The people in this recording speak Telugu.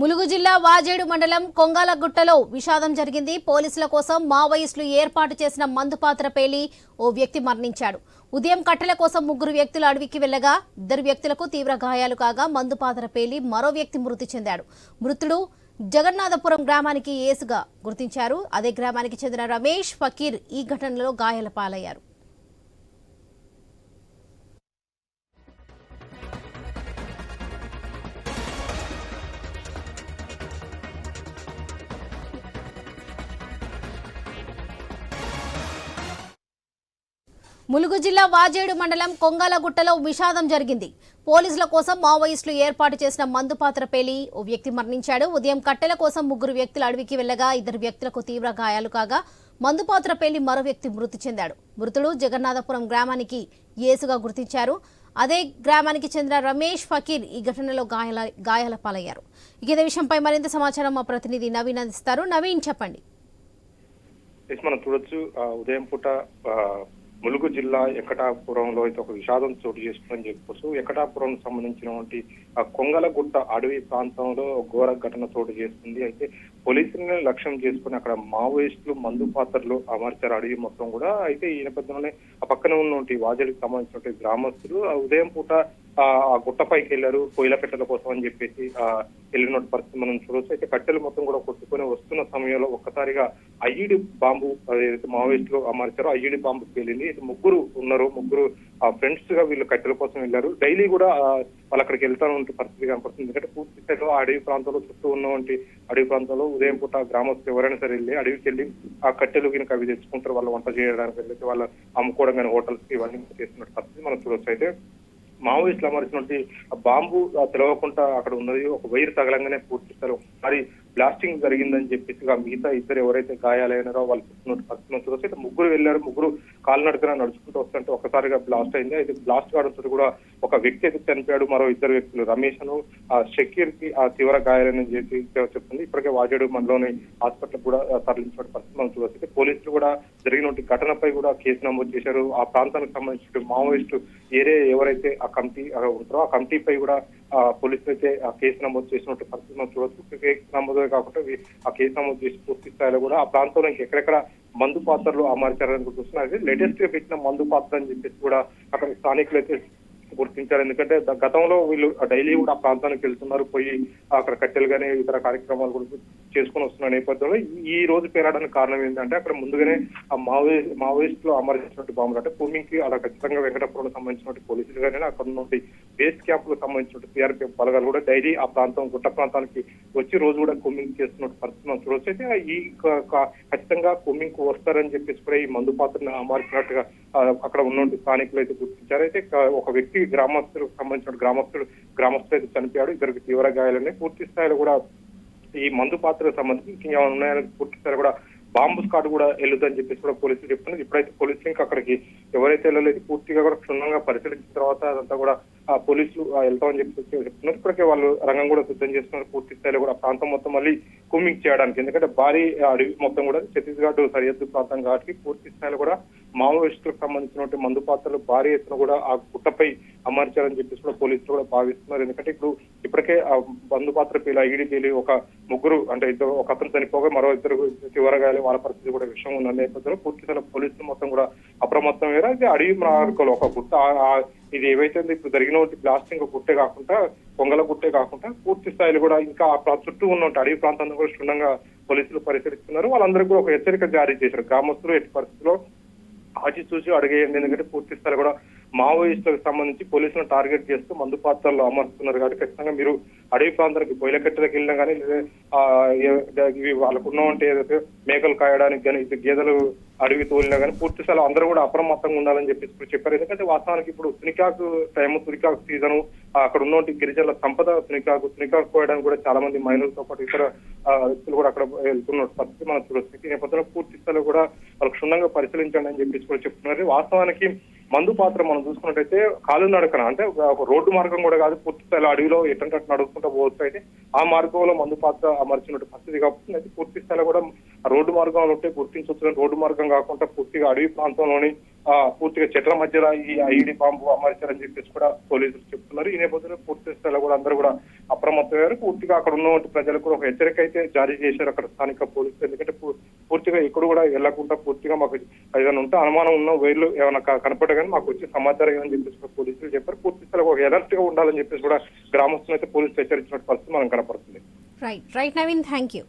ములుగు జిల్లా వాజేడు మండలం కొంగాలగుట్టలో విషాదం జరిగింది. పోలీసుల కోసం మావోయిస్టులు ఏర్పాటు చేసిన మందుపాత్ర పేలి ఓ వ్యక్తి మరణించాడు. ఉదయం కట్టెల కోసం ముగ్గురు వ్యక్తులు అడవికి వెళ్ళగా ఇద్దరు వ్యక్తులకు తీవ్ర గాయాలు కాగా మందుపాత్ర పేలి మరో వ్యక్తి మృతి చెందాడు. మృతుడు జగన్నాథపురం గ్రామానికి ఏసుగా గుర్తించారు. అదే గ్రామానికి చెందిన రమేష్ ఫకీర్ ఈ ఘటనలో గాయాల పాలయ్యారు. ములుగు జిల్లా వాజేడు మండలం కొంగాలగుట్టలో విషాదం జరిగింది. పోలీసుల కోసం మావోయిస్టులు ఏర్పాటు చేసిన మందుపాత్ర పేలి ఓ వ్యక్తి మరణించాడు. ఉదయం కట్టెల కోసం ముగ్గురు వ్యక్తులు అడవికి వెళ్ళగా ఇద్దరు వ్యక్తులకు తీవ్ర గాయాలు కాగా మందుపాత్ర పేలి మరో వ్యక్తి మృతి చెందాడు. మృతుడు జగన్నాథపురం గ్రామానికి ఏసుగా గుర్తించారు. అదే గ్రామానికి చెందిన రమేష్ ఫకీర్ ఈ ఘటనలో గాయాల గాయాల పాలయ్యారు. ఇక ఇదే విషయంపై మరింత సమాచారం మా ప్రతినిధి నవీన్ అందిస్తారు. నవీన్ చెప్పండి. మనం చూడొచ్చు. ఉదయం పూట ములుగు జిల్లా ఎక్కటాపురంలో అయితే ఒక విషాదం చోటు చేసుకుందని చెప్పొచ్చు. ఎక్కటాపురం సంబంధించినటువంటి ఆ కొంగలగుట్ట అడవి ప్రాంతంలో ఘోర ఘటన చోటు చేసుకుంది. అయితే పోలీసులను లక్ష్యం చేసుకుని అక్కడ మావోయిస్టులు మందు పాత్రలు అమర్చారు. అడవి మొత్తం కూడా అయితే ఈ నేపథ్యంలోనే ఆ పక్కన ఉన్నటువంటి వాజలికి సంబంధించినటువంటి గ్రామస్తులు. ఆ ఉదయం పూట ఆ గుట్టపైకి వెళ్ళారు కోయిల పెట్టల కోసం అని చెప్పేసి ఆ వెళ్ళినటువంటి పరిస్థితి మనం చూడొచ్చు. అయితే కట్టెలు మొత్తం కూడా కొట్టుకొని వస్తున్న సమయంలో ఒక్కసారిగా ఐఈడి బాంబు ఏదైతే మావోయిస్టులు అమర్చారో ఐఈడి బాంబు పేలింది అయితే ముగ్గురు ఉన్నారు ముగ్గురు ఆ ఫ్రెండ్స్గా వీళ్ళు కట్టెల కోసం వెళ్ళారు. డైలీ కూడా వాళ్ళు అక్కడికి వెళ్తాను పరిస్థితి కనపడుతుంది. ఎందుకంటే పూర్తి స్థాయిలో ఆ అడవి ప్రాంతంలో చుట్టూ ఉన్నటువంటి అడవి ప్రాంతంలో ఉదయం పూట గ్రామస్తులు ఎవరైనా సరే వెళ్ళి అడవికి వెళ్ళి ఆ కట్టెలు కనుక అవి తెచ్చుకుంటారు. వాళ్ళు వంట చేయడానికి వెళ్ళి వాళ్ళు అమ్ముకోవడం కానీ హోటల్స్ ఇవన్నీ చేస్తున్న పరిస్థితి మనం చూడొచ్చు. అయితే మావోయిస్టులు అమర్చినటువంటి ఆ బాంబు తెలవకుండా అక్కడ ఉన్నది. ఒక వైర్ తగలంగానే పూర్తి స్థలం. మరి బ్లాస్టింగ్ జరిగిందని చెప్పేసి ఆ మిగతా ఇద్దరు ఎవరైతే గాయాలైనారో వాళ్ళు చెప్తున్నట్టు చూస్తే అయితే ముగ్గురు వెళ్ళారు ముగ్గురు కాలినడకన నడుచుకుంటూ వస్తుంటే ఒకసారిగా బ్లాస్ట్ అయింది. అయితే బ్లాస్ట్ కావడంతో కూడా ఒక వ్యక్తి అయితే చనిపోయాడు మరో ఇద్దరు వ్యక్తులు రమేష్ అను ఆ షకీర్కి ఆ తీవ్ర గాయాలని చెప్పి చెప్తుంది ఇప్పటికే వాజేడు మనలోని హాస్పిటల్ కూడా ఆ, తరలించిన పరిస్థితి మనం పోలీసులు కూడా జరిగినటువంటి ఘటనపై కూడా కేసు నమోదు చేశారు. ఆ ప్రాంతానికి సంబంధించిన మావోయిస్టు ఏరే ఎవరైతే ఆ కమిటీ ఉంటారో ఆ కమిటీపై కూడా పోలీసులు అయితే ఆ కేసు నమోదు చేసినట్టు పరిస్థితి మనం చూడవచ్చు కేసు నమోదే కాకుండా ఆ కేసు నమోదు చేసి పూర్తి స్థాయిలో కూడా ఆ ప్రాంతంలో ఇంకెక్కడెక్కడ మందు పాత్రలు అమర్చారని చూస్తున్నారు లేటెస్ట్గా పెట్టిన మందు పాత్ర అని చెప్పేసి కూడా అక్కడ స్థానికులు అయితే గుర్తించారు. ఎందుకంటే గతంలో వీళ్ళు డైలీ కూడా ఆ ప్రాంతానికి వెళ్తున్నారు. పోయి అక్కడ కట్టెలు కానీ ఇతర కార్యక్రమాలు కూడా చేసుకుని వస్తున్న నేపథ్యంలో ఈ- రోజు పేరడానికి కారణం ఏంటంటే అక్కడ ముందుగానే ఆ మావోయి మావోయిస్టులు అమర్చినటువంటి బాంబులు అంటే భూమికి అలా ఖచ్చితంగా వెంకటపురం సంబంధించినటువంటి పోలీసులు కానీ అక్కడ నుండి బేస్ క్యాంపులకు సంబంధించిన సిఆర్పిఎఫ్ బలగాలు కూడా డైలీ ఆ ప్రాంతం గుట్ట ప్రాంతానికి వచ్చి రోజు కూడా కుమ్మింగ్ చేస్తున్న పరిస్థితి మనం అయితే ఈ ఖచ్చితంగా కుమ్మింగ్ వస్తారని చెప్పేసి కూడా ఈ మందు పాత్రను అమర్చినట్టుగా అక్కడ ఉన్నటువంటి స్థానికులు అయితే గుర్తించారు. అయితే ఒక వ్యక్తి గ్రామస్తులకు సంబంధించిన గ్రామస్తుడు గ్రామస్తులు అయితే చనిపోయాడు. ఇద్దరికి తీవ్ర గాయాలున్నాయి పూర్తి స్థాయిలో కూడా ఈ మందు పాత్రకు సంబంధించి ఏమైనా ఉన్నాయని పూర్తి స్థాయిలో కూడా బాంబు స్కాడ్ కూడా వెళ్ళొద్దని చెప్పేసి కూడా పోలీసులు చెప్తున్నారు. ఇప్పుడైతే పోలీసులు ఇంకా అక్కడికి ఎవరైతే వెళ్ళలేదు పూర్తిగా కూడా క్షుణ్ణంగా పరిశీలించిన తర్వాత అదంతా కూడా పోలీసులు వెళ్తామని చెప్పి చెప్తున్నారు. ఇప్పటికే వాళ్ళు రంగం కూడా సిద్ధం చేస్తున్నారు. పూర్తి స్థాయిలో కూడా ప్రాంతం మొత్తం మళ్ళీ కుమ్మింగ్ చేయడానికి. ఎందుకంటే భారీ అడవి మొత్తం కూడా ఛత్తీస్గఢ్ సరిహద్దు ప్రాంతం కాబట్టి పూర్తి స్థాయిలో కూడా మావోయిస్టులకు సంబంధించినటువంటి మందు పాత్రలు భారీ ఎత్తున కూడా ఆ గుట్టపై అమర్చారని చెప్పేసి కూడా పోలీసులు కూడా భావిస్తున్నారు. ఎందుకంటే ఇప్పుడు ఇప్పటికే ఆ మందు పాత్ర పేలి ఐడి ఒక ముగ్గురు అంటే ఇద్దరు ఒక అతను చనిపోగా మరో ఇద్దరు చివరగాలి వాళ్ళ పరిస్థితి కూడా విషయం ఉన్న నేపథ్యంలో పూర్తి స్థాయిలో పోలీసులు మొత్తం కూడా అప్రమత్తం వేరే అది అడవి మార్గంలో ఒక గుట్ట ఇది ఏవైతే ఇప్పుడు జరిగిన బ్లాస్టింగ్ గుట్టే కాకుండా పొంగల గుట్టే కాకుండా పూర్తి స్థాయిలో కూడా ఇంకా ఆ చుట్టూ ఉన్న అడవి ప్రాంతాన్ని కూడా క్షుణ్ణంగా పోలీసులు పరిశీలిస్తున్నారు. వాళ్ళందరికీ కూడా ఒక హెచ్చరిక జారీ చేశారు. గ్రామస్తులు ఎట్టి పరిస్థితుల్లో ఆచి చూసి అడిగేయండి. ఎందుకంటే పూర్తి స్థాయిలో కూడా మావోయిస్టులకు సంబంధించి పోలీసులను టార్గెట్ చేస్తూ మందు పాత్రలు అమర్చుతున్నారు కాబట్టి ఖచ్చితంగా మీరు అడవి ప్రాంతానికి బొయిలకట్టలకు వెళ్ళినా కానీ లేదా ఆ, ఇవి వాళ్ళకు ఉన్నవంటే ఏదైతే మేకలు కాయడానికి కానీ ఇది గేదెలు అడవి తోలినా కానీ పూర్తి స్థాయిలో అందరూ కూడా అప్రమత్తంగా ఉండాలని చెప్పేసి ఇప్పుడు చెప్పారు. ఎందుకంటే వాస్తవానికి ఇప్పుడు తునికాకు టైం తునికాకు సీజను అక్కడ ఉన్నటువంటి గిరిజనుల సంపద తునికాకు తునికాకు కోయడానికి కూడా చాలా మంది మైనర్లతో పాటు ఇతర వ్యక్తులు కూడా అక్కడ వెళ్తున్న పరిస్థితి మనం చూడొచ్చు. ఈ నేపథ్యంలో పూర్తి స్థాయిలో కూడా వాళ్ళు క్షుణ్ణంగా పరిశీలించండి అని చెప్పేసి కూడా చెప్తున్నారు. వాస్తవానికి మందు పాత్ర మనం చూసుకున్నట్టయితే కాలు నడకన అంటే ఒక రోడ్డు మార్గం కూడా కాదు పూర్తి స్థాయిలో అడవిలో ఎటంటే అటు నడుచుకుంటూ పోవచ్చు అయితే ఆ మార్గంలో మందు పాత్ర అమర్చినట్టు పరిస్థితి కాబట్టి అయితే పూర్తి స్థాయిలో కూడా రోడ్డు మార్గంలో ఉంటే గుర్తించవచ్చు రోడ్డు మార్గం కాకుండా పూర్తిగా అడవి ప్రాంతంలోని ఆ, పూర్తిగా చెట్ల మధ్యలో ఈ ఐడి బాంబు అమర్చారని చెప్పేసి కూడా పోలీసులు చెప్తున్నారు. ఈ నేపథ్యంలో పూర్తి స్థాయిలో కూడా అందరూ కూడా అప్రమత్తమయ్యారు. పూర్తిగా అక్కడ ఉన్నటువంటి ప్రజలకు కూడా ఒక హెచ్చరిక అయితే జారీ చేశారు అక్కడ స్థానిక పోలీసులు. ఎందుకంటే పూర్తిగా ఇక్కడ కూడా వెళ్ళకుండా పూర్తిగా మాకు ఏదైనా ఉంటే అనుమానం ఉన్న వేర్లు ఏమైనా క- కనపడే కానీ మాకు వచ్చి సమాచారం ఏమని చెప్పేసి కూడా పోలీసులు చెప్పారు. పూర్తి స్థాయిలో ఒక ఎలర్ట్గా ఉండాలని చెప్పేసి కూడా గ్రామస్తులు అయితే పోలీసులు హెచ్చరించినట్టు పరిస్థితి మనం కనపడుతుంది. Right right Naveen thank you